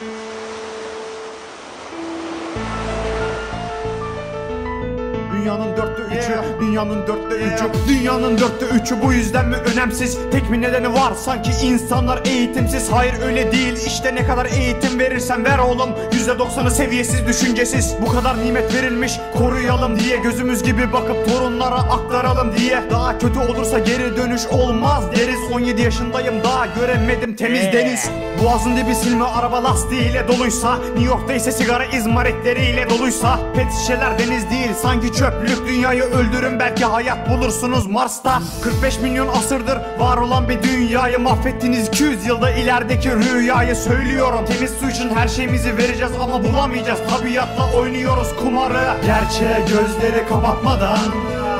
Thank you. Dünyanın dörtte üçü, dünyanın dörtte üçü, dünyanın dörtte üçü bu yüzden mi önemsiz? Tek bir nedeni var sanki insanlar eğitimsiz. Hayır öyle değil. İşte ne kadar eğitim verirsen ver oğlum. Yüzde doksanı seviyesiz düşüncesiz. Bu kadar nimet verilmiş koruyalım diye. Gözümüz gibi bakıp torunlara aktaralım diye. Daha kötü olursa geri dönüş olmaz deriz. 17 yaşındayım daha göremedim. Temiz deniz Boğazın dibi silme araba lastiğiyle doluysa. New York'ta ise sigara izmaritleriyle doluysa. Pet şişeler deniz değil sanki çöplük Dünyayı öldürün belki hayat bulursunuz Mars'ta. 45 milyon asırdır var olan bir dünyayı mahvettiniz. 200 yılda ilerideki rüyayı söylüyorum. Temiz su için her şeyimizi vereceğiz ama bulamayacağız. Tabiatla oynuyoruz kumarı. Gerçeğe gözleri kapatmadan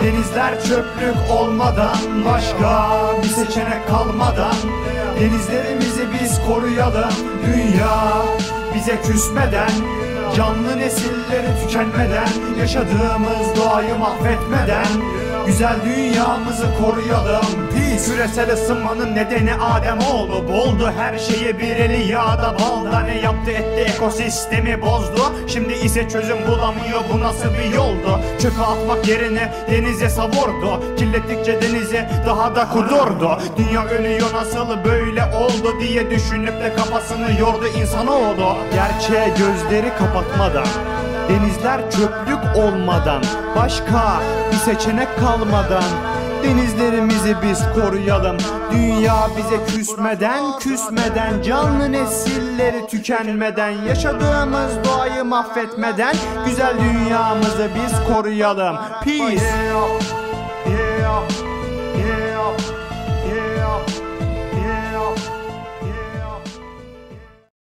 Denizler çöplük olmadan Başka bir seçenek kalmadan Denizlerimizi biz koruyalım. Dünya bize küsmeden Canlı nesilleri tükenmeden Yaşadığımız doğayı mahvetmeden Güzel dünyamızı koruyalım. Peace. Küresel ısınmanın nedeni Adem oldu Boldu her şeyi bir eli yağda. Balda Ne etti ekosistemi bozdu. Şimdi ise çözüm bulamıyor bu nasıl bir yoldu? Çöpe atmak yerine denize savurdu. Kirlettikçe denizi daha da kudurdu. Dünya ölüyor nasıl böyle oldu diye düşünüp de kafasını yordu insanoğlu. Gerçeğe gözleri kapatmadan Denizler çöplük olmadan Başka bir seçenek kalmadan Denizlerimizi biz koruyalım. Dünya bize küsmeden küsmeden Canlı nesilleri tükenmeden Yaşadığımız doğayı mahvetmeden Güzel dünyamızı biz koruyalım. Peace